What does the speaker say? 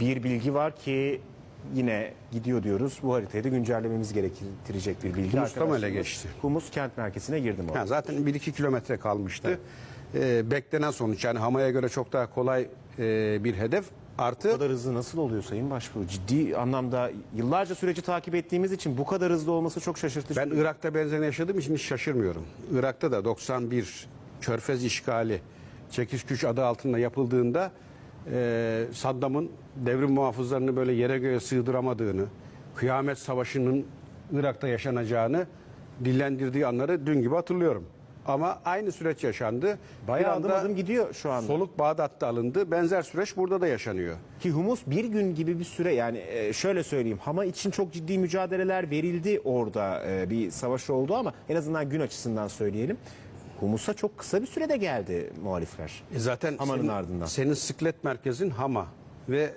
bir bilgi var ki yine gidiyor diyoruz. Bu haritayı da güncellememiz gerektirecek bir bilgi. Humus da mı ele geçti? Humus kent merkezine girdim. Ha, zaten 1-2 kilometre kalmıştı. Ee, beklenen sonuç yani Hama'ya göre çok daha kolay e, bir hedef. Bu Artı kadar hızlı nasıl oluyor Sayın Başbuğ? Ciddi anlamda yıllarca süreci takip ettiğimiz için bu kadar hızlı olması çok şaşırtıcı. ben Irak'ta benzerini yaşadığım için hiç şaşırmıyorum. Irak'ta da 91 Körfez işgali çekiş güç adı altında yapıldığında e, Saddam'ın devrim muhafızlarını böyle yere göğe sığdıramadığını, kıyamet savaşının Irak'ta yaşanacağını dillendirdiği anları dün gibi hatırlıyorum. Ama aynı süreç yaşandı. Bayağı adım adım gidiyor şu anda. Soluk Bağdat'ta alındı. Benzer süreç burada da yaşanıyor. Ki Humus bir gün gibi bir süre yani e, şöyle söyleyeyim Hama için çok ciddi mücadeleler verildi orada e, bir savaş oldu ama en azından gün açısından söyleyelim. Humus'a çok kısa bir sürede geldi muhalifler. E zaten Hama'nın senin, ardından. senin sıklet merkezin Hama ve